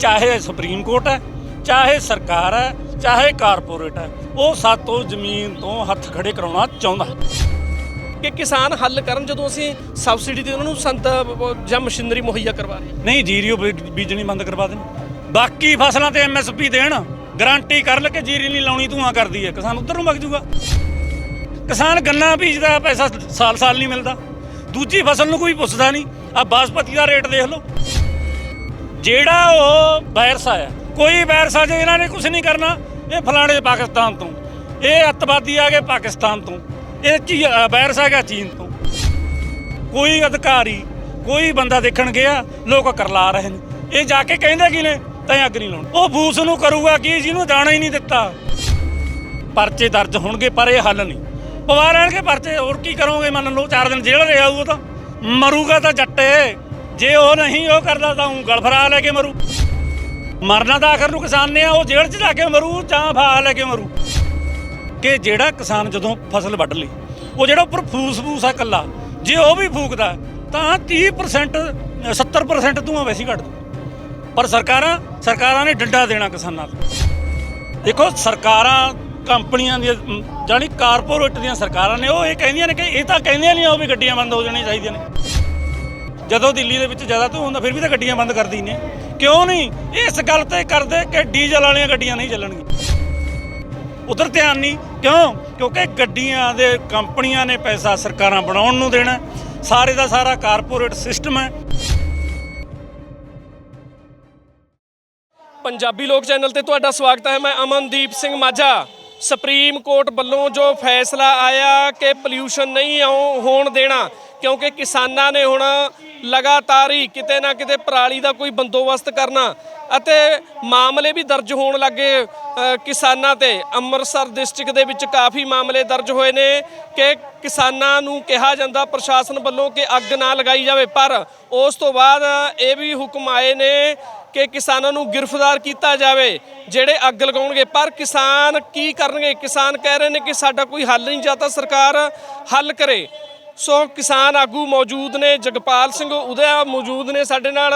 ਚਾਹੇ supreme court ਹੈ ਚਾਹੇ ਸਰਕਾਰ ਹੈ ਚਾਹੇ ਕਾਰਪੋਰੇਟ ਹੈ ਉਹ ਸਾਤੋਂ ਜ਼ਮੀਨ ਤੋਂ ਹੱਥ ਖੜੇ ਕਰਾਉਣਾ ਚਾਹੁੰਦਾ ਕਿ ਕਿਸਾਨ ਹੱਲ ਕਰਨ ਜਦੋਂ ਅਸੀਂ ਸਬਸਿਡੀ ਤੇ ਉਹਨਾਂ ਨੂੰ ਸੰਤ ਜਾਂ ਮਸ਼ੀਨਰੀ ਮੁਹੱਈਆ ਕਰਵਾ ਰਹੇ ਹਾਂ। ਨਹੀਂ ਜੀਰੀਓ ਬੀਜਣੀ ਬੰਦ ਕਰਵਾ ਦੇਣ। ਬਾਕੀ ਫਸਲਾਂ ਤੇ ਐਮਐਸਪੀ ਦੇਣ ਗਾਰੰਟੀ ਕਰ ਲੈ ਕਿ ਜੀਰੀ ਨਹੀਂ ਲਾਉਣੀ ਧੂਆਂ ਕਰਦੀ ਹੈ। ਕਿਸਾਨ ਉਧਰ ਨੂੰ ਵਗ ਜੂਗਾ ਕਿਸਾਨ ਗੰਨਾ ਬੀਜਦਾ ਪੈਸਾ ਸਾਲ ਸਾਲ ਨਹੀਂ ਮਿਲਦਾ। ਦੂਜੀ ਫਸਲ ਨੂੰ ਕੋਈ ਪੁੱਛਦਾ ਨਹੀਂ। ਆ ਬਾਸਪਤੀ ਦਾ ਰੇਟ ਦੇਖ ਲਓ। ਜਿਹੜਾ ਉਹ ਵਾਇਰਸ ਆਇਆ, ਕੋਈ ਵਾਇਰਸ ਆ ਜੇ ਇਹਨਾਂ ਨੇ ਕੁਝ ਨਹੀਂ ਕਰਨਾ, ਇਹ ਫਲਾਣੇ ਪਾਕਿਸਤਾਨ ਤੋਂ, ਇਹ ਅੱਤਵਾਦੀ ਆ ਗਏ ਪਾਕਿਸਤਾਨ ਤੋਂ, ਇਹ ਚੀ ਵਾਇਰਸ ਆ ਗਿਆ ਚੀਨ ਤੋਂ। ਕੋਈ ਅਧਿਕਾਰੀ, ਕੋਈ ਬੰਦਾ ਦੇਖਣ ਗਿਆ, ਲੋਕ ਕਰਲਾ ਰਹੇ ਨੇ। ਇਹ ਜਾ ਕੇ ਕਹਿੰਦੇ ਕੀ ਨੇ? ਤੈਂ ਅੱਗ ਨਹੀਂ ਲਾਉਣੀ। ਉਹ ਫੂਸ ਨੂੰ ਕਰੂਗਾ ਕੀ? ਜਿਹਨੂੰ ਜਾਣਾ ਹੀ ਨਹੀਂ ਦਿੱਤਾ। ਪਰਚੇ ਦਰਜ ਹੋਣਗੇ, ਪਰ ਇਹ ਹੱਲ ਨਹੀਂ। ਪਵਾ ਲੈਣਗੇ ਪਰਚੇ, ਹੋਰ ਕੀ ਕਰੋਗੇ ਮੰਨ ਲਓ, ਚਾਰ ਦਿਨ ਜੇਲ੍ਹ ਰਿਹਾ ਉਹ ਤਾਂ। ਮਰੂਗਾ ਤਾਂ ਜੱਟੇ ਜੇ ਉਹ ਨਹੀਂ ਉਹ ਕਰਦਾ ਤਾਂ ਉਹ ਗਲਫਰਾ ਲੈ ਕੇ ਮਰੂ। ਮਰਨਾ ਤਾਂ ਆਖਰ ਨੂੰ ਕਿਸਾਨ ਨੇ ਆ ਉਹ ਜੇਲ੍ਹ 'ਚ ਜਾ ਕੇ ਮਰੂ ਜਾਂ ਫਾਹ ਲੈ ਕੇ ਮਰੂ। ਕਿ ਜਿਹੜਾ ਕਿਸਾਨ ਜਦੋਂ ਫਸਲ ਵੱਢ ਲਈ ਉਹ ਜਿਹੜਾ ਉੱਪਰ ਫੂਸ ਫੂਸ ਆ ਕੱਲਾ ਜੇ ਉਹ ਵੀ ਫੂਕਦਾ ਤਾਂ 30% 70% ਧੂਆਂ ਵੈਸੇ ਹੀ ਕੱਢ ਦੂ। ਪਰ ਸਰਕਾਰਾਂ ਸਰਕਾਰਾਂ ਨੇ ਡੰਡਾ ਦੇਣਾ ਕਿਸਾਨਾਂ ਨੂੰ ਦੇਖੋ ਸਰਕਾਰਾਂ ਕੰਪਨੀਆਂ ਦੀਆਂ ਅਮ, ਜਾਣੀ ਕਾਰਪੋਰੇਟ ਦੀਆਂ ਸਰਕਾਰਾਂ ਨੇ ਉਹ ਇਹ ਕਹਿੰਦੀਆਂ ਨੇ ਕਿ ਇਹ ਤਾਂ ਕਹਿੰਦੀਆਂ ਨਹੀਂ ਉਹ ਵੀ ਗੱਡੀਆਂ ਬੰਦ ਹੋ ਜਾਣੀਆਂ ਚਾਹੀਦੀਆਂ ਨੇ। ਜਦੋਂ ਦਿੱਲੀ ਦੇ ਵਿੱਚ ਜ਼ਿਆਦਾ ਧੂਆਂ ਹੁੰਦਾ, ਫਿਰ ਵੀ ਤਾਂ ਗੱਡੀਆਂ ਬੰਦ ਕਰਦੀ ਨੇ ਕਿਉਂ ਨਹੀਂ? ਇਸ ਗੱਲ ਤੇ ਕਰਦੇ ਕਿ ਡੀਜ਼ਲ ਵਾਲੀਆਂ ਗੱਡੀਆਂ ਨਹੀਂ ਚੱਲਣਗੀਆਂ। ਉਧਰ ਧਿਆਨ ਨਹੀਂ, ਕਿਉਂ? ਕਿਉਂਕਿ ਗੱਡੀਆਂ ਦੇ ਕੰਪਨੀਆਂ ਨੇ ਪੈਸਾ ਸਰਕਾਰਾਂ ਬਣਾਉਣ ਨੂੰ ਦੇਣਾ। ਸਾਰੇ ਦਾ ਸਾਰਾ ਕਾਰਪੋਰੇਟ ਸਿਸਟਮ ਹੈ। ਪੰਜਾਬੀ ਲੋਕ ਚੈਨਲ ਤੇ ਤੁਹਾਡਾ ਸਵਾਗਤ ਹੈ। ਮੈਂ ਅਮਨਦੀਪ ਸਿੰਘ ਮਾਝਾ। ਸੁਪਰੀਮ ਕੋਰਟ ਵੱਲੋਂ ਜੋ ਫੈਸਲਾ ਆਇਆ ਕਿ ਪੋਲਿਊਸ਼ਨ ਨਹੀਂ ਹੋਣ ਦੇਣਾ ਕਿਉਂਕਿ ਕਿਸਾਨਾਂ ਨੇ ਹੁਣ ਲਗਾਤਾਰ ਹੀ ਕਿਤੇ ਨਾ ਕਿਤੇ ਪਰਾਲੀ ਦਾ ਕੋਈ ਬੰਦੋਬਸਤ ਕਰਨਾ ਅਤੇ ਮਾਮਲੇ ਵੀ ਦਰਜ ਹੋਣ ਲੱਗੇ ਕਿਸਾਨਾਂ ਤੇ। ਅੰਮ੍ਰਿਤਸਰ ਡਿਸਟ੍ਰਿਕਟ ਦੇ ਵਿੱਚ ਕਾਫੀ ਮਾਮਲੇ ਦਰਜ ਹੋਏ ਨੇ ਕਿ ਕਿਸਾਨਾਂ ਨੂੰ ਕਿਹਾ ਜਾਂਦਾ ਪ੍ਰਸ਼ਾਸਨ ਵੱਲੋਂ ਕਿ ਅੱਗ ਨਾ ਲਗਾਈ ਜਾਵੇ, ਪਰ ਉਸ ਤੋਂ ਬਾਅਦ ਇਹ ਵੀ ਹੁਕਮ ਆਏ ਨੇ ਕਿ ਕਿਸਾਨਾਂ ਨੂੰ ਗ੍ਰਿਫਤਾਰ ਕੀਤਾ ਜਾਵੇ, ਜਿਹੜੇ ਅੱਗ ਲਗਾਉਣਗੇ। ਪਰ ਕਿਸਾਨ ਕੀ ਕਰਨਗੇ? ਕਿਸਾਨ ਕਹਿ ਰਹੇ ਨੇ ਕਿ ਸਾਡਾ ਕੋਈ ਹੱਲ ਨਹੀਂ, ਜਾਂ ਤਾਂ ਸਰਕਾਰ ਹੱਲ ਕਰੇ। ਸੋ ਕਿਸਾਨ ਆਗੂ ਮੌਜੂਦ ਨੇ ਜਗਪਾਲ ਸਿੰਘ ਉਦਿਆ ਮੌਜੂਦ ਨੇ ਸਾਡੇ ਨਾਲ।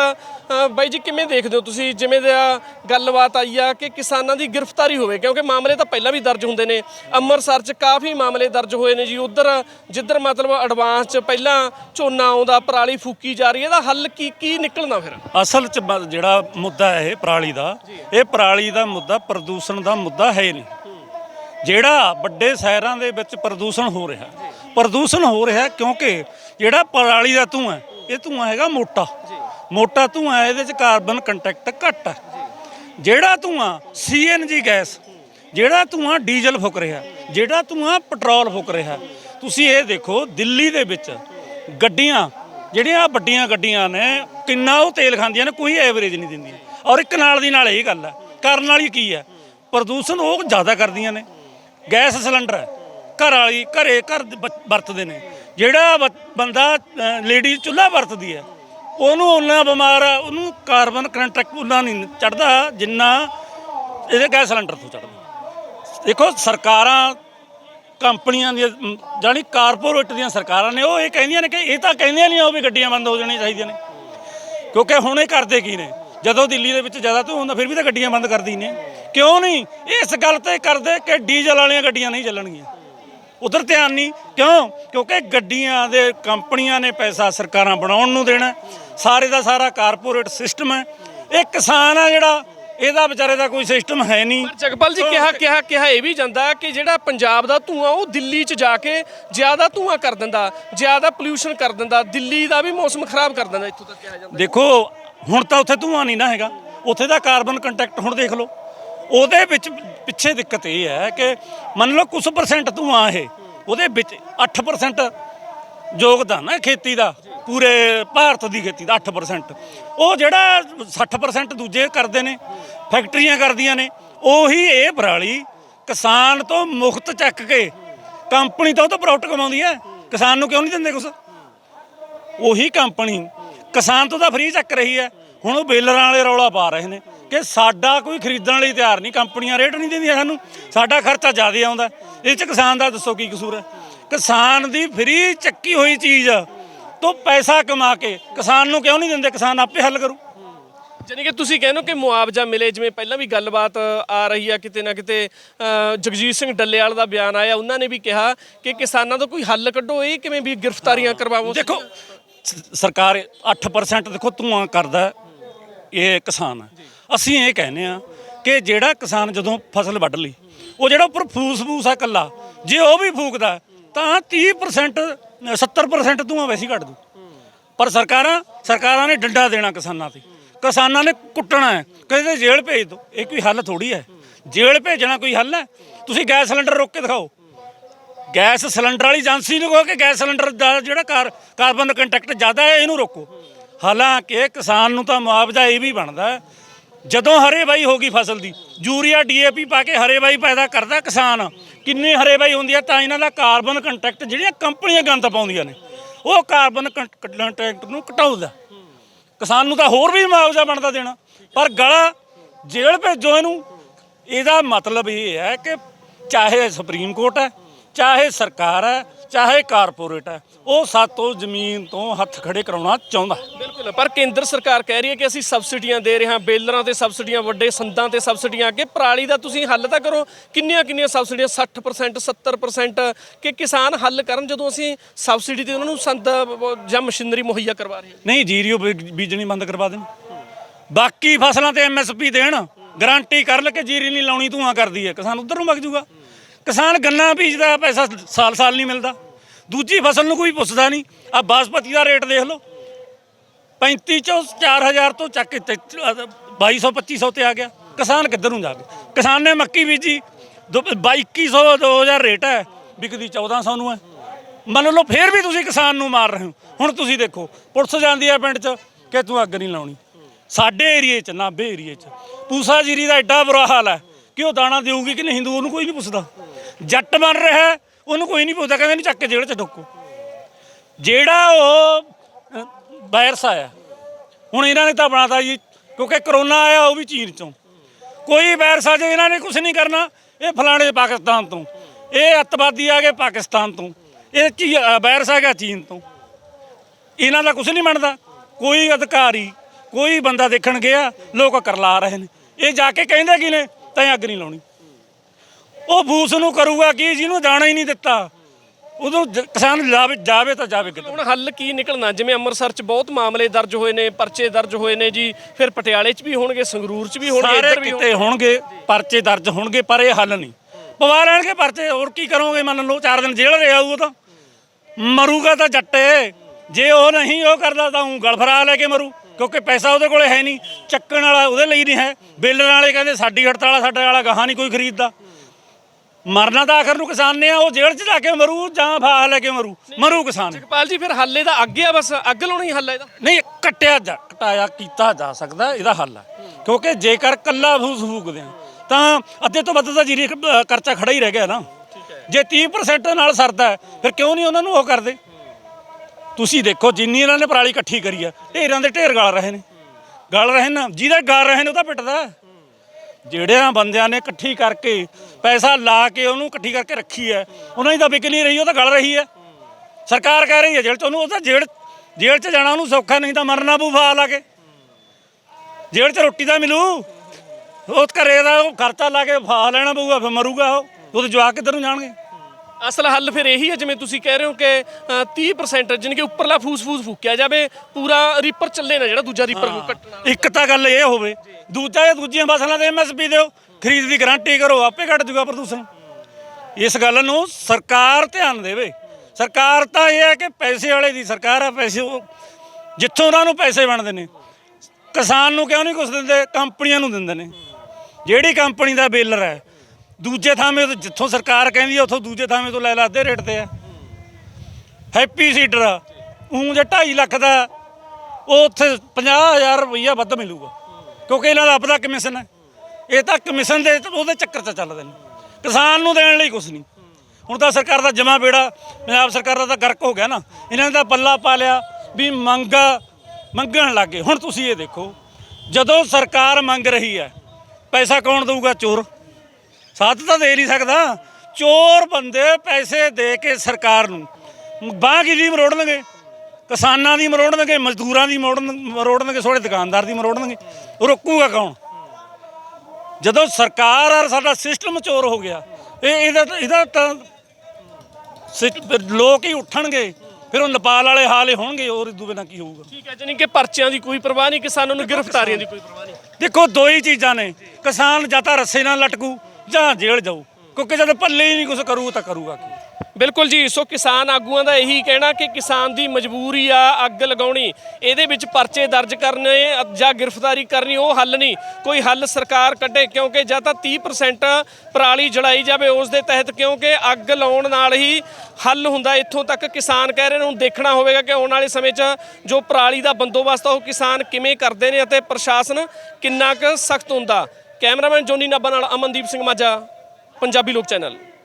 ਬਾਈ ਜੀ ਕਿਵੇਂ ਦੇਖਦੇ ਹੋ ਤੁਸੀਂ? ਜਿਵੇਂ ਦਾ ਗੱਲਬਾਤ ਆਈ ਆ ਕਿ ਕਿਸਾਨਾਂ ਦੀ ਗ੍ਰਿਫਤਾਰੀ ਹੋਵੇ ਕਿਉਂਕਿ ਮਾਮਲੇ ਤਾਂ ਪਹਿਲਾਂ ਵੀ ਦਰਜ ਹੁੰਦੇ ਨੇ। ਅੰਮ੍ਰਿਤਸਰ 'ਚ ਕਾਫੀ ਮਾਮਲੇ ਦਰਜ ਹੋਏ ਨੇ ਜੀ। ਉਧਰ ਜਿੱਧਰ ਮਤਲਬ ਐਡਵਾਂਸ 'ਚ ਪਹਿਲਾਂ ਝੋਨਾ ਆਉਂਦਾ ਪਰਾਲੀ ਫੂਕੀ ਜਾ ਰਹੀ ਹੈ ਇਹਦਾ ਹੱਲ ਕੀ ਕੀ ਨਿਕਲਣਾ ਫਿਰ? ਅਸਲ 'ਚ ਜਿਹੜਾ ਮੁੱਦਾ ਹੈ ਇਹ ਪਰਾਲੀ ਦਾ ਇਹ ਪਰਾਲੀ ਦਾ ਮੁੱਦਾ ਪ੍ਰਦੂਸ਼ਣ ਦਾ ਮੁੱਦਾ ਹੈ ਨਹੀਂ। ਜਿਹੜਾ ਵੱਡੇ ਸ਼ਹਿਰਾਂ ਦੇ ਵਿੱਚ ਪ੍ਰਦੂਸ਼ਣ ਹੋ ਰਿਹਾ ਪ੍ਰਦੂਸ਼ਣ ਹੋ ਰਿਹਾ ਕਿਉਂਕਿ ਜਿਹੜਾ ਪਰਾਲੀ ਦਾ ਧੂੰਆਂ ਹੈ, ਇਹ ਧੂੰਆਂ ਹੈਗਾ ਮੋਟਾ। ਮੋਟਾ ਧੂੰਆਂ ਹੈ, ਇਹਦੇ 'ਚ ਕਾਰਬਨ ਕੰਟੈਕਟ ਘੱਟ ਹੈ। ਜਿਹੜਾ ਧੂੰਆਂ ਸੀਐਨਜੀ ਗੈਸ ਜਿਹੜਾ ਧੂੰਆਂ ਡੀਜ਼ਲ ਫੁਕ ਰਿਹਾ ਜਿਹੜਾ ਧੂੰਆਂ ਪੈਟਰੋਲ ਫੁਕ ਰਿਹਾ ਤੁਸੀਂ ਇਹ ਦੇਖੋ ਦਿੱਲੀ ਦੇ ਵਿੱਚ ਗੱਡੀਆਂ ਜਿਹੜੀਆਂ ਵੱਡੀਆਂ ਗੱਡੀਆਂ ਨੇ ਕਿੰਨਾ ਉਹ ਤੇਲ ਖਾਂਦੀਆਂ ਨੇ ਕੋਈ ਐਵਰੇਜ ਨਹੀਂ ਦਿੰਦੀਆਂ। ਔਰ ਇੱਕ ਨਾਲ ਦੀ ਨਾਲ ਇਹ ਗੱਲ ਹੈ ਕਰਨ ਵਾਲੀ ਕੀ ਹੈ? ਪ੍ਰਦੂਸ਼ਣ ਉਹ ਜ਼ਿਆਦਾ ਕਰਦੀਆਂ ਨੇ। ਗੈਸ ਸਿਲੰਡਰ ਹੈ ਘਰ ਵਾਲੀ ਘਰੇ ਘਰ ਦੇ ਬ- ਵਰਤਦੇ ਨੇ। ਜਿਹੜਾ ਬ- ਬੰਦਾ ਲੇਡੀ ਚੁੱਲ੍ਹਾ ਵਰਤਦੀ ਹੈ ਉਹਨੂੰ ਉਹਨਾਂ ਬਿਮਾਰ ਆ ਉਹਨੂੰ ਕਾਰਬਨ ਕੰਟੈਕਟ ਉਹਨਾਂ ਨਹੀਂ ਚੜਦਾ ਜਿੰਨਾ ਇਹਦੇ ਗੈਸ ਸਿਲੰਡਰ ਤੋਂ ਚੜਦਾ ਦੇਖੋ ਸਰਕਾਰਾਂ ਕੰਪਨੀਆਂ ਦੀਆਂ ਅਮ, ਜਾਣੀ ਕਾਰਪੋਰੇਟ ਦੀਆਂ ਸਰਕਾਰਾਂ ਨੇ ਉਹ ਇਹ ਕਹਿੰਦੀਆਂ ਨੇ ਕਿ ਇਹ ਤਾਂ ਕਹਿੰਦੀਆਂ ਨਹੀਂ ਉਹ ਵੀ ਗੱਡੀਆਂ ਬੰਦ ਹੋ ਜਾਣੀਆਂ ਚਾਹੀਦੀਆਂ ਨੇ। ਕਿਉਂਕਿ ਹੁਣ ਇਹ ਕਰਦੇ ਕੀ ਨੇ? ਜਦੋਂ ਦਿੱਲੀ ਦੇ ਵਿੱਚ ਜ਼ਿਆਦਾ ਧੂਆਂ ਹੁੰਦਾ ਫਿਰ ਵੀ ਤਾਂ ਗੱਡੀਆਂ ਬੰਦ ਕਰਦੀ ਨੇ। ਕਿਉਂ ਨਹੀਂ? ਇਸ ਗੱਲ ਤੇ ਕਰਦੇ ਕਿ ਡੀਜ਼ਲ ਵਾਲੀਆਂ ਗੱਡੀਆਂ ਨਹੀਂ ਚੱਲਣਗੀਆਂ। ਉਧਰ ਧਿਆਨ ਨਹੀਂ। ਕਿਉਂ? ਕਿਉਂਕਿ ਗੱਡੀਆਂ ਦੇ ਕੰਪਨੀਆਂ ਨੇ ਪੈਸਾ ਸਰਕਾਰਾਂ ਬਣਾਉਣ ਨੂੰ ਦੇਣਾ। ਸਾਰੇ ਦਾ ਸਾਰਾ ਕਾਰਪੋਰੇਟ ਸਿਸਟਮ ਹੈ। ਇਹ ਕਿਸਾਨ ਆ ਜਿਹੜਾ ਇਹਦਾ ਵਿਚਾਰੇ ਦਾ ਕੋਈ ਸਿਸਟਮ ਹੈ ਨਹੀਂ। ਜਗਪਾਲ ਜੀ ਕਿਹਾ ਕਿਹਾ ਕਿਹਾ ਇਹ ਵੀ ਜਾਂਦਾ ਕਿ ਜਿਹੜਾ ਪੰਜਾਬ ਦਾ ਧੂਆਂ ਉਹ ਦਿੱਲੀ 'ਚ ਜਾ ਕੇ ਜ਼ਿਆਦਾ ਧੂਆਂ ਕਰ ਦਿੰਦਾ ਜ਼ਿਆਦਾ ਪੋਲਿਊਸ਼ਨ ਕਰ ਦਿੰਦਾ ਦਿੱਲੀ ਦਾ ਵੀ ਮੌਸਮ ਖਰਾਬ ਕਰ ਦਿੰਦਾ ਇੱਥੋਂ ਤੱਕ ਕਿਹਾ ਜਾਂਦਾ। ਦੇਖੋ ਹੁਣ ਤਾਂ ਉੱਥੇ ਧੂਆਂ ਨਹੀਂ ਨਾ ਹੈਗਾ। ਉੱਥੇ ਦਾ ਕਾਰਬਨ ਕੰਟੈਕਟ ਹੁਣ ਦੇਖ ਲਓ। ਉਹਦੇ ਵਿੱਚ ਪਿੱਛੇ ਦਿੱਕਤ ਇਹ ਹੈ ਕਿ ਮੰਨ ਲਓ ਕੁਝ ਪਰਸੈਂਟ ਧੂਆਂ ਇਹ ਉਹਦੇ ਵਿੱਚ 8% ਯੋਗਦਾਨ ਹੈ ਖੇਤੀ ਦਾ, ਪੂਰੇ ਭਾਰਤ ਦੀ ਖੇਤੀ ਦਾ 8% ਉਹ ਜਿਹੜਾ 60% ਦੂਜੇ ਕਰਦੇ ਨੇ, ਫੈਕਟਰੀਆਂ ਕਰਦੀਆਂ ਨੇ, ਉਹੀ ਇਹ ਬਰਾਲੀ ਕਿਸਾਨ ਤੋਂ ਮੁਫਤ ਚੱਕ ਕੇ ਕੰਪਨੀ ਤਾਂ ਉਹ ਤੋਂ ਪ੍ਰੋਫਿਟ ਕਮਾਉਂਦੀ ਹੈ, ਕਿਸਾਨ ਨੂੰ ਕਿਉਂ ਨਹੀਂ ਦਿੰਦੇ ਕੁਛ? ਉਹੀ ਕੰਪਨੀ। ਕਿਸਾਨ ਤੋਂ ਤਾਂ ਫ੍ਰੀ ਚੱਕ ਰਹੀ ਹੈ। ਹੁਣ ਉਹ ਬੇਲਰਾਂ ਵਾਲੇ ਰੌਲਾ ਪਾ ਰਹੇ ਨੇ ਕਿ ਸਾਡਾ ਕੋਈ ਖਰੀਦਣ ਲਈ ਤਿਆਰ ਨਹੀਂ ਕੰਪਨੀਆਂ ਰੇਟ ਨਹੀਂ ਦਿੰਦੀਆਂ ਸਾਨੂੰ ਸਾਡਾ ਖਰਚਾ ਜ਼ਿਆਦਾ ਆਉਂਦਾ। ਇਹ ਚ ਕਿਸਾਨ ਦਾ ਦੱਸੋ ਕੀ ਕਸੂਰ ਹੈ? ਕਿਸਾਨ ਦੀ ਫ੍ਰੀ ਚੱਕੀ ਹੋਈ ਚੀਜ਼ ਤੋਂ ਪੈਸਾ ਕਮਾ ਕੇ ਕਿਸਾਨ ਨੂੰ ਕਿਉਂ ਨਹੀਂ ਦਿੰਦੇ? ਕਿਸਾਨ ਆਪੇ ਹੱਲ ਕਰੂ। ਜਾਨੀ ਕਿ ਤੁਸੀਂ ਕਹਿੰਦੇ ਹੋ ਕਿ ਮੁਆਵਜ਼ਾ ਮਿਲੇ ਜਿਵੇਂ ਪਹਿਲਾਂ ਵੀ ਗੱਲਬਾਤ ਆ ਰਹੀ ਆ ਕਿਤੇ ਨਾ ਕਿਤੇ ਜਗਜੀਤ ਸਿੰਘ ਡੱਲੇਵਾਲ ਦਾ ਬਿਆਨ ਆਇਆ ਉਹਨਾਂ ਨੇ ਵੀ ਕਿਹਾ ਕਿ ਕਿਸਾਨਾਂ ਦਾ ਕੋਈ ਹੱਲ ਕੱਢੋ ਇਹ ਕਿਵੇਂ ਵੀ ਗ੍ਰਿਫਤਾਰੀਆਂ ਕਰਵਾਵੋ? ਦੇਖੋ ਸਰਕਾਰ 8% ਦੇਖੋ ਧੂਆਂ ਕਰਦਾ ਇਹ ਕਿਸਾਨ ਹੈ। ਅਸੀਂ ਇਹ ਕਹਿੰਦੇ ਆ ਕਿ ਜਿਹੜਾ ਕਿਸਾਨ ਜਦੋਂ ਫਸਲ ਵੱਢ ਲਈ, ਉਹ ਜਿਹੜਾ ਉੱਪਰ ਫੂਸ ਫੂਸ ਆ ਕੱਲਾ ਜੇ ਉਹ ਵੀ ਫੂਕਦਾ, ਤਾਂ 30% 70% ਧੂਆਂ ਵੈਸੇ ਹੀ ਕੱਢ ਦੂ। ਪਰ ਸਰਕਾਰਾਂ ਸਰਕਾਰਾਂ ਨੇ ਡੰਡਾ ਦੇਣਾ ਕਿਸਾਨਾਂ ਤੇ। ਕਿਸਾਨਾਂ ਨੇ ਕੁੱਟਣਾ ਹੈ। ਕਹਿੰਦੇ ਜੇਲ੍ਹ ਭੇਜ ਦੋ ਇਹ ਕੋਈ ਹੱਲ ਥੋੜੀ ਹੈ। ਜੇਲ੍ਹ ਭੇਜਣਾ ਕੋਈ ਹੱਲ ਹੈ? ਤੁਸੀਂ ਗੈਸ ਸਿਲੰਡਰ ਰੋਕ ਕੇ ਦਿਖਾਓ। ਗੈਸ ਸਿਲੰਡਰ ਵਾਲੀ ਏਜੰਸੀ ਨੂੰ ਕਹੋ ਕਿ ਗੈਸ ਸਿਲੰਡਰ ਦਾ ਜਿਹੜਾ ਕਾਰ, ਕਾਰਬਨ ਕੰਟੈਕਟ ਜ਼ਿਆਦਾ ਹੈ, ਇਹਨੂੰ ਰੋਕੋ। ਹਾਲਾਂਕਿ ਕਿਸਾਨ ਨੂੰ ਤਾਂ ਮੁਆਵਜ਼ਾ ਇਹ ਵੀ ਬਣਦਾ ਜਦੋਂ ਹਰੇਵਾਈ ਹੋ ਗਈ ਫਸਲ ਦੀ, ਯੂਰੀਆ ਡੀਏਪੀ ਪਾ ਕੇ ਹਰੇਵਾਈ ਪੈਦਾ ਕਰਦਾ ਕਿਸਾਨ, ਕਿੰਨੀ ਹਰੇਵਾਈ ਹੁੰਦੀ ਹੈ ਤਾਂ ਇਹਨਾਂ ਦਾ ਕਾਰਬਨ ਕੰਟੈਕਟ ਜਿਹੜੀਆਂ ਕੰਪਨੀਆਂ ਗੰਦ ਪਾਉਂਦੀਆਂ ਨੇ, ਉਹ ਕਾਰਬਨ ਕੰਟੈਕਟ ਨੂੰ ਘਟਾਉਂਦਾ। ਕਿਸਾਨ ਨੂੰ ਤਾਂ ਹੋਰ ਵੀ ਮੁਆਵਜ਼ਾ ਬਣਦਾ ਦੇਣਾ, ਪਰ ਗਲਾ ਜੇਲ੍ਹ ਭੇਜੋ ਇਹਨੂੰ। ਇਹਦਾ ਮਤਲਬ ਇਹ ਹੈ ਕਿ ਚਾਹੇ ਸੁਪਰੀਮ ਕੋਰਟ ਹੈ ਚਾਹੇ ਸਰਕਾਰ ਹੈ ਚਾਹੇ ਕਾਰਪੋਰੇਟ ਹੈ ਉਹ ਸਾਤੋਂ ਜ਼ਮੀਨ ਤੋਂ ਹੱਥ ਖੜੇ ਕਰਾਉਣਾ ਚਾਹੁੰਦਾ ਬਿਲਕੁਲ ਪਰ ਕੇਂਦਰ ਸਰਕਾਰ ਕਹਿ ਰਹੀ ਹੈ ਕਿ ਅਸੀਂ ਸਬਸਿਡੀਆਂ ਦੇ ਰਹੇ ਹਾਂ ਬੇਲਰਾਂ ਤੇ ਸਬਸਿਡੀਆਂ ਵੱਡੇ ਸੰਦਾਂ ਤੇ ਸਬਸਿਡੀਆਂ ਕਿ ਪਰਾਲੀ ਦਾ ਤੁਸੀਂ ਹੱਲ ਤਾਂ ਕਰੋ ਕਿੰਨੀਆਂ ਕਿੰਨੀਆਂ ਸਬਸਿਡੀਆਂ 60% 70% ਕਿ ਕਿਸਾਨ ਹੱਲ ਕਰਨ ਜਦੋਂ ਅਸੀਂ ਸਬਸਿਡੀ ਤੇ ਉਹਨਾਂ ਨੂੰ ਸੰਦ ਜਾਂ ਮਸ਼ੀਨਰੀ ਮੁਹੱਈਆ ਕਰਵਾ ਰਹੇ ਹਾਂ? ਨਹੀਂ ਜੀਰੀਓ ਬੀਜਣੀ ਬੰਦ ਕਰਵਾ ਦੇਣ। ਬਾਕੀ ਫਸਲਾਂ ਤੇ ਐਮਐਸਪੀ ਦੇਣ ਗਾਰੰਟੀ ਕਰ ਲੈ ਕਿ ਜੀਰੀ ਨਹੀਂ ਲਾਉਣੀ ਧੂਆਂ ਕਰਦੀ ਹੈ ਕਿਸਾਨ ਉਧਰ ਨੂੰ ਵਗ ਜਾਊਗਾ ਕਿਸਾਨ ਗੰਨਾ ਬੀਜਦਾ, ਪੈਸਾ ਸਾਲ ਸਾਲ ਨਹੀਂ ਮਿਲਦਾ। ਦੂਜੀ ਫਸਲ ਨੂੰ ਕੋਈ ਪੁੱਛਦਾ ਨਹੀਂ। ਆ ਬਾਸਪਤੀ ਦਾ ਰੇਟ ਦੇਖ ਲਓ। 35 ਚੋਂ 4000 ਤੋਂ ਚੱਕ ਕੇ ਤੇ 2200 2500 ਤੇ ਆ ਗਿਆ। ਕਿਸਾਨ ਕਿੱਧਰ ਨੂੰ ਜਾਵੇ ਕਿਸਾਨ ਨੇ ਮੱਕੀ ਬੀਜੀ। 2200 2000 ਰੇਟ ਹੈ। ਵਿਕਦੀ 1400 ਨੂੰ ਹੈ। ਮੰਨ ਲਓ ਫੇਰ ਵੀ ਤੁਸੀਂ ਕਿਸਾਨ ਨੂੰ ਮਾਰ ਰਹੇ ਹੋ। ਹੁਣ ਤੁਸੀਂ ਦੇਖੋ, ਪੁਲਿਸ ਜਾਂਦੀ ਹੈ ਪਿੰਡ 'ਚ ਕਿ ਤੂੰ ਅੱਗ ਨਹੀਂ ਲਾਉਣੀ। ਸਾਡੇ ਏਰੀਏ 'ਚ, ਨਾਭੇ ਏਰੀਏ 'ਚ। ਪੂਸਾ ਜੀਰੀ ਦਾ ਐਡਾ ਬੁਰਾ ਹਾਲ ਹੈ ਕਿ ਉਹ ਦਾਣਾ ਦੇਊਗੀ ਕਿ ਨਹੀਂ? ਹਿੰਦੂ ਉਹਨੂੰ ਕੋਈ ਨਹੀਂ ਪੁੱਛਦਾ। ਜੱਟ ਬਣ ਰਿਹਾ ਉਹਨੂੰ ਕੋਈ ਨਹੀਂ ਪੁੱਛਦਾ, ਕਹਿੰਦੇ ਨਹੀਂ ਚੱਕ ਕੇ ਜੇਲ੍ਹ 'ਚ ਠੋਕੋ। ਜਿਹੜਾ ਉਹ ਵਾਇਰਸ ਆਇਆ, ਹੁਣ ਇਹਨਾਂ ਨੇ ਤਾਂ ਬਣਾਤਾ ਜੀ, ਕਿਉਂਕਿ ਕਰੋਨਾ ਆਇਆ, ਉਹ ਵੀ ਚੀਨ ਚੋਂ। ਕੋਈ ਵਾਇਰਸ ਆ ਜੇ, ਇਹਨਾਂ ਨੇ ਕੁਝ ਨਹੀਂ ਕਰਨਾ, ਇਹ ਫਲਾਣੇ ਪਾਕਿਸਤਾਨ ਤੋਂ। ਇਹ ਅੱਤਵਾਦੀ ਆ ਗਏ ਪਾਕਿਸਤਾਨ ਤੋਂ। ਇਹ ਕੀ ਵਾਇਰਸ ਆ ਗਿਆ ਚੀਨ ਤੋਂ। ਇਹਨਾਂ ਦਾ ਕੁਝ ਨਹੀਂ ਬਣਦਾ। ਕੋਈ ਅਧਿਕਾਰੀ, ਕੋਈ ਬੰਦਾ ਦੇਖਣ ਗਿਆ, ਲੋਕ ਕਰਲਾ ਰਹੇ ਨੇ। ਇਹ ਜਾ ਕੇ ਕਹਿੰਦੇ ਕਿ ਨੇ, ਤੈਂ ਅੱਗ ਨਹੀਂ ਲਾਉਣੀ। ਉਹ ਬੂਸ ਨੂੰ ਕਰੂਗਾ ਕੀ? ਜਿਹਨੂੰ ਜਾਣਾ ਹੀ ਨਹੀਂ ਦਿੱਤਾ। ਉਦੋਂ ਜ- ਕਿਸਾਨ ਜਾਵੇ ਜਾਵੇ ਤਾਂ ਜਾਵੇ ਕਿੱਧਰ ਹੁਣ ਹੱਲ ਕੀ ਨਿਕਲਣਾ? ਜਿਵੇਂ ਅੰਮ੍ਰਿਤਸਰ 'ਚ ਬਹੁਤ ਮਾਮਲੇ ਦਰਜ ਹੋਏ ਨੇ ਪਰਚੇ ਦਰਜ ਹੋਏ ਨੇ ਜੀ ਫਿਰ ਪਟਿਆਲੇ 'ਚ ਵੀ ਹੋਣਗੇ ਸੰਗਰੂਰ 'ਚ ਵੀ ਹੋਣਗੇ ਸਾਰੇ ਇੱਧਰ ਵੀ ਹੋਣਗੇ ਕਿਤੇ ਹੋਣਗੇ। ਪਰਚੇ ਦਰਜ ਹੋਣਗੇ ਪਰ ਇਹ ਹੱਲ ਨਹੀਂ। ਪਵਾ ਲੈਣਗੇ ਪਰਚੇ ਹੋਰ ਕੀ ਕਰੋਗੇ ਮੰਨ ਲਓ ਚਾਰ ਦਿਨ ਜੇਲ੍ਹ ਰਿਹਾ ਉਹ ਤਾਂ। ਮਰੂਗਾ ਤਾਂ ਜੱਟੇ ਜੇ ਉਹ ਨਹੀਂ ਉਹ ਕਰਦਾ ਤਾਂ ਉਹ ਗਲਫਰਾ ਲੈ ਕੇ ਮਰੂ ਕਿਉਂਕਿ ਪੈਸਾ ਉਹਦੇ ਕੋਲੇ ਹੈ ਨਹੀਂ। ਚੱਕਣ ਵਾਲਾ ਉਹਦੇ ਲਈ ਨਹੀਂ ਹੈ। ਬੇਲਣ ਵਾਲੇ ਕਹਿੰਦੇ ਸਾਡੀ ਹੜਤਾਲ ਆ ਸਾਡੇ ਵਾਲਾ ਗਾਹਾਂ ਨਹੀਂ ਕੋਈ ਖਰੀਦਦਾ। ਮਰਨਾ ਤਾਂ ਆਖਰ ਨੂੰ ਕਿਸਾਨ ਨੇ ਆ ਉਹ ਜੇਲ੍ਹ 'ਚ ਜਾ ਕੇ ਮਰੂ ਜਾਂ ਫਾਹ ਲੈ ਕੇ ਮਰੂ? ਮਰੂ ਕਿਸਾਨ। ਜਗਪਾਲ ਜੀ ਫਿਰ ਹੱਲੇ ਦਾ ਅੱਗੇ ਆ ਬਸ ਅੱਗ ਲਾਉਣੀ ਹੱਲ ਹੈ ਇਹਦਾ? ਨਹੀਂ ਕੱਟਿਆ ਜਾ ਕਟਾਇਆ ਕੀਤਾ ਜਾ ਸਕਦਾ ਇਹਦਾ ਹੱਲ ਹੈ। ਕਿਉਂਕਿ ਜੇਕਰ ਕੱਲਾ ਫੂਸ ਫੂਕਦੇ ਆ ਤਾਂ ਅੱਧੇ ਤੋਂ ਵੱਧ ਤਾਂ ਜੀਰੀ ਖਰਚਾ ਖੜਾ ਹੀ ਰਹਿ ਗਿਆ ਨਾ। ਜੇ 30% ਨਾਲ ਸਰਦਾ ਫਿਰ ਕਿਉਂ ਨਹੀਂ ਉਹਨਾਂ ਨੂੰ ਉਹ ਕਰਦੇ? ਤੁਸੀਂ ਦੇਖੋ ਜਿੰਨੀ ਇਹਨਾਂ ਨੇ ਪਰਾਲੀ ਇਕੱਠੀ ਕਰੀ ਆ ਢੇਰਾਂ ਦੇ ਢੇਰ ਗਾਲ ਰਹੇ ਨੇ। ਗਾਲ ਰਹੇ ਨਾ ਜਿਹਦਾ ਗਾਲ ਰਹੇ ਨੇ ਉਹ ਤਾਂ ਪਿੱਟਦਾ। ਜਿਹੜਿਆਂ ਬੰਦਿਆਂ ਨੇ ਇਕੱਠੀ ਕਰਕੇ ਪੈਸਾ ਲਾ ਕੇ ਉਹਨੂੰ ਇਕੱਠੀ ਕਰਕੇ ਰੱਖੀ ਹੈ, ਉਹਨਾਂ ਦੀ ਤਾਂ ਵਿਕ ਨਹੀਂ ਰਹੀ, ਉਹ ਤਾਂ ਗਲ ਰਹੀ ਹੈ। ਸਰਕਾਰ ਕਹਿ ਰਹੀ ਹੈ, ਜੇਲ੍ਹ ਚ ਉਹਨੂੰ, ਉਹ ਤਾਂ ਜੇਲ੍ਹ ਜੇਲ੍ਹ ਚ ਜਾਣਾ ਉਹਨੂੰ ਸੌਖਾ, ਨਹੀਂ ਤਾਂ ਮਰਨਾ ਪਊ ਫਾ ਲਾ ਕੇ। ਜੇਲ੍ਹ ਚ ਰੋਟੀ ਤਾਂ ਮਿਲੂ, ਉਹ ਘਰੇ ਦਾ ਉਹ ਖਰਚਾ ਲਾ ਕੇ ਫਾ ਲੈਣਾ ਪਊਗਾ, ਫਿਰ ਮਰੂਗਾ ਉਹ ਉਹਦੇ ਜਵਾਕ ਕਿੱਧਰ ਨੂੰ ਜਾਣਗੇ? ਅਸਲ ਹੱਲ ਫਿਰ ਇਹੀ ਹੈ ਜਿਵੇਂ ਤੁਸੀਂ ਕਹਿ ਰਹੇ ਹੋ ਕਿ ਅ, 30% ਜਾਣੀ ਕਿ ਉੱਪਰਲਾ ਫੂਸ-ਫੂਸ ਫੂਕਿਆ ਜਾਵੇ ਪੂਰਾ ਰੀਪਰ ਚੱਲੇ ਨਾ ਜਿਹੜਾ ਦੂਜਾ ਰੀਪਰ ਕੱਟਣਾ। ਇੱਕ ਤਾਂ ਗੱਲ ਇਹ ਹੋਵੇ ਦੂਜਾ ਇਹ ਦੂਜੀਆਂ ਫਸਲਾਂ ਤੇ ਐਮਐਸਪੀ ਦਿਓ ਖਰੀਦ ਦੀ ਗਾਰੰਟੀ ਕਰੋ ਆਪੇ ਘਟ ਜੂਗਾ ਪ੍ਰਦੂਸ਼ਣ। ਇਸ ਗੱਲ ਨੂੰ ਸਰਕਾਰ ਧਿਆਨ ਦੇਵੇ। ਸਰਕਾਰ ਤਾਂ ਇਹ ਹੈ ਕਿ ਪੈਸੇ ਵਾਲੇ ਦੀ ਸਰਕਾਰ ਆ ਪੈਸੇ ਉਹ ਜਿੱਥੋਂ ਉਹਨਾਂ ਨੂੰ ਪੈਸੇ ਬਣਦੇ ਨੇ। ਕਿਸਾਨ ਨੂੰ ਕਿਉਂ ਨਹੀਂ ਕੁਛ ਦਿੰਦੇ ਕੰਪਨੀਆਂ ਨੂੰ ਦਿੰਦੇ ਨੇ। ਜਿਹੜੀ ਕੰਪਨੀ ਦਾ ਬੇਲਰ ਹੈ ਦੂਜੇ ਥਾਵੇਂ ਤੋਂ ਜਿੱਥੋਂ ਸਰਕਾਰ ਕਹਿੰਦੀ ਹੈ ਉੱਥੋਂ ਦੂਜੇ ਥਾਵੇਂ ਤੋਂ ਲੈ ਲਾ ਅੱਧੇ ਰੇਟ ਤੇ ਆ। ਹੈਪੀ ਸੀਡਰ ਉਂ ਜੇ 2.5 ਲੱਖ ਦਾ, ਉਹ ਉੱਥੇ 50000 ਰੁਪਈਆ ਵੱਧ ਮਿਲੂਗਾ। ਕਿਉਂਕਿ ਇਹਨਾਂ ਦਾ ਆਪਦਾ ਕਮਿਸ਼ਨ ਹੈ ਇਹ ਤਾਂ ਕਮਿਸ਼ਨ ਦੇ, ਉਹਦੇ ਚੱਕਰ 'ਚ ਚੱਲਦੇ ਨੇ। ਕਿਸਾਨ ਨੂੰ ਦੇਣ ਲਈ ਕੁਝ ਨਹੀਂ। ਹੁਣ ਤਾਂ ਸਰਕਾਰ ਦਾ ਜਮਾ ਬੇੜਾ, ਪੰਜਾਬ ਸਰਕਾਰ ਦਾ ਤਾਂ ਗਰਕ ਹੋ ਗਿਆ ਨਾ। ਇਹਨਾਂ ਨੇ ਤਾਂ ਪੱਲਾ ਪਾ ਲਿਆ ਵੀ ਮੰਗ ਮੰਗਣ ਲੱਗੇ। ਹੁਣ ਤੁਸੀਂ ਇਹ ਦੇਖੋ, ਜਦੋਂ ਸਰਕਾਰ ਮੰਗ ਰਹੀ ਹੈ, ਪੈਸਾ ਕੌਣ ਦੇਊਗਾ? ਚੋਰ। ਸਾਥ ਤਾਂ ਦੇ ਨਹੀਂ ਸਕਦਾ। ਚੋਰ ਬੰਦੇ ਪੈਸੇ ਦੇ ਕੇ ਸਰਕਾਰ ਨੂੰ। ਬਾਂਹ ਕੀ ਮਰੋੜਨਗੇ ਕਿਸਾਨਾਂ ਦੀ ਮਰੋੜਨਗੇ ਮਜ਼ਦੂਰਾਂ ਦੀ ਮਰੋੜਨ ਮਰੋੜਨਗੇ ਥੋੜੇ ਦੁਕਾਨਦਾਰ ਦੀ ਮਰੋੜਨਗੇ। ਰੋਕੂਗਾ ਕੌਣ? ਜਦੋਂ ਸਰਕਾਰ ਔਰ ਸਾਡਾ ਸਿਸਟਮ ਚੋਰ ਹੋ ਗਿਆ ਇਹ ਇਹਦਾ ਇਹਦਾ ਤਾਂ ਲੋਕ ਹੀ ਉੱਠਣਗੇ ਫਿਰ ਉਹ ਨੇਪਾਲ ਵਾਲੇ ਹਾਲੇ ਹੋਣਗੇ ਹੋਰ ਇਦੋਂ ਬਿਨਾਂ ਕੀ ਹੋਊਗਾ। ਠੀਕ ਹੈ ਜਾਨੀ ਕਿ ਪਰਚਿਆਂ ਦੀ ਕੋਈ ਪਰਵਾਹ ਨਹੀਂ ਕਿਸਾਨਾਂ ਨੂੰ ਗ੍ਰਿਫਤਾਰੀਆਂ ਦੀ ਕੋਈ ਪਰਵਾਹ ਨਹੀਂ। ਦੇਖੋ ਦੋ ਹੀ ਚੀਜ਼ਾਂ ਨੇ। ਕਿਸਾਨ ਜਾਂ ਤਾਂ ਰੱਸੇ ਨਾਲ ਲਟਕੂ ਜਾਂ ਜੇਲ੍ਹ ਜਾਊ, ਕਿਉਂਕਿ ਜਦ ਪੱਲੇ ਹੀ ਨਹੀਂ ਕੁਝ ਕਰੂ ਤਾਂ ਕਰੂਗਾ ਕੀ? ਬਿਲਕੁਲ ਜੀ, ਸੋ ਕਿਸਾਨ ਆਗੂਆਂ ਦਾ ਇਹੀ ਕਹਿਣਾ ਕਿ ਕਿਸਾਨ ਦੀ ਮਜਬੂਰੀ ਆ ਅੱਗ ਲਗਾਉਣੀ, ਇਹਦੇ ਵਿੱਚ ਪਰਚੇ ਦਰਜ ਕਰਨੇ ਜਾਂ ਗ੍ਰਿਫਤਾਰੀ ਕਰਨੀ, ਉਹ ਹੱਲ ਨਹੀਂ। ਕੋਈ ਹੱਲ ਸਰਕਾਰ ਕੱਢੇ, ਕਿਉਂਕਿ ਜਾਂ ਤਾਂ 30% ਪਰਾਲੀ ਜਲਾਈ ਜਾਵੇ ਉਸ ਦੇ ਤਹਿਤ, ਕਿਉਂਕਿ ਅੱਗ ਲਾਉਣ ਨਾਲ ਹੀ ਹੱਲ ਹੁੰਦਾ। ਇੱਥੋਂ ਤੱਕ ਕਿਸਾਨ ਕਹਿ ਰਹੇ ਨੇ, ਹੁਣ ਦੇਖਣਾ ਹੋਵੇਗਾ ਕਿ ਆਉਣ ਵਾਲੇ ਸਮੇਂ 'ਚ ਜੋ ਪਰਾਲੀ ਦਾ ਬੰਦੋਬਸਤ ਆ, ਉਹ ਕਿਸਾਨ ਕਿਵੇਂ ਕਰਦੇ ਨੇ ਅਤੇ ਪ੍ਰਸ਼ਾਸਨ ਕਿੰਨਾ ਕੁ ਸਖਤ ਹੁੰਦਾ। ਕੈਮਰਾਮੈਨ ਜੋਨੀ ਨਾਬਾ ਨਾਲ ਅਮਨਦੀਪ ਸਿੰਘ ਮਾਝਾ ਪੰਜਾਬੀ ਲੋਕ ਚੈਨਲ।